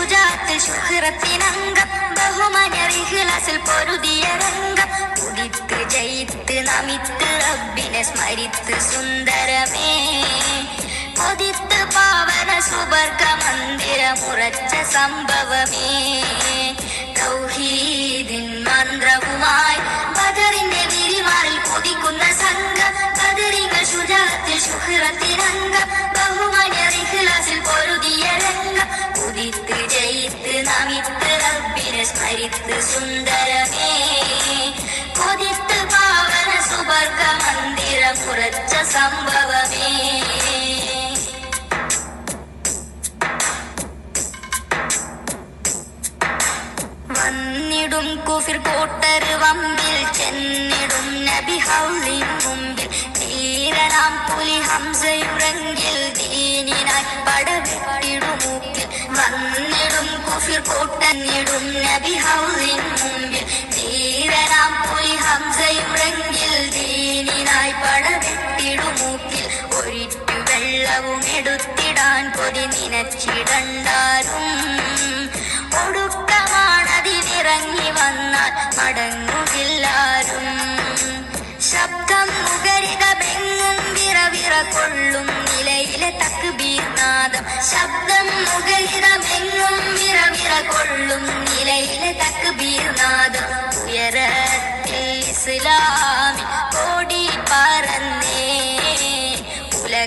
ഷുജാത്തിൽ ശുഹ്രത്തിനംഗം ബഹുമാനിയറിഹിലാസിൽ പൊരുതിയ രംഗം. ഉദിത്ത് ജയിത്ത് നമിത്ത് റബ്ബിനെ സ്മരിത്ത് സുന്ദരമേ. കൊതിത്ത് പാവന സുവർഗ മന്ദിരമുറച്ച സംഭവമേ. തൗഹീദിൻ ജയിത്ത് നമിത്ത് റബ്ബിനെ സ്മരിത്ത് സുന്ദരമേ കൊതിത്ത് പാവന സുവർഗ മന്ദിരമുറച്ച സംഭവമേ വന്നിടും കുഫിർ കോട്ടർ വമ്പിൽ ചെന്നിടും നബി ഹൗലിൻ മുമ്പിൽ ധീരനാം പുലി ഹംസയുറങ്കിൽ ദീനിനായി പടവെട്ടിടുമൂക്കിൽ കുഫിർ കോട്ടന്നിടും നബി ഹൗസിൻ മുമ്പിൽ. ധീരനാം പുലി ഹംസയുറങ്കിൽ ദീനിനായി പടവെട്ടിടുമൂക്കിൽ ഒഴിറ്റു വെള്ളവും എടുത്തിടാൻ പൊതി നിനച്ചിടണ്ടാരും ഒടുക്കമാണതിലിറങ്ങി വന്നാൽ മടങ്ങുകില്ലാരും. ശബ്ദം മുഖരിത ബെങ്ങും വിറവിറ കൊള്ളും. നിലയിലെ തക്ബീർനാദം ശബ്ദം മുഖരിത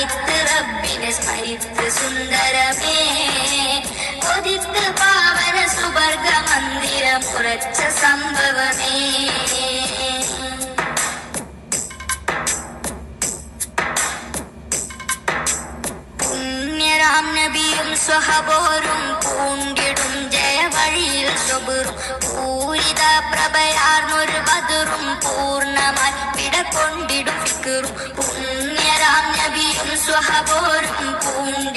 നമിത്ത് റബ്ബിനെ സ്മരിത്ത് സുന്ദരമേ. കൊതിത്ത് പാവന സുവർഗ മന്ദിരം കുറച്ച സംഭവമേ. പുണ്യരാം നബിയും സ്വഹബോരും പൂണ്ടിടും ജയവഴിയിൽ സ്വബുറും. പൂരിത പ്രഭയാർന്നൊരു ബദറും പൂർണമായി വിട കൊണ്ടിടും ഫിക്കറും su a jabón,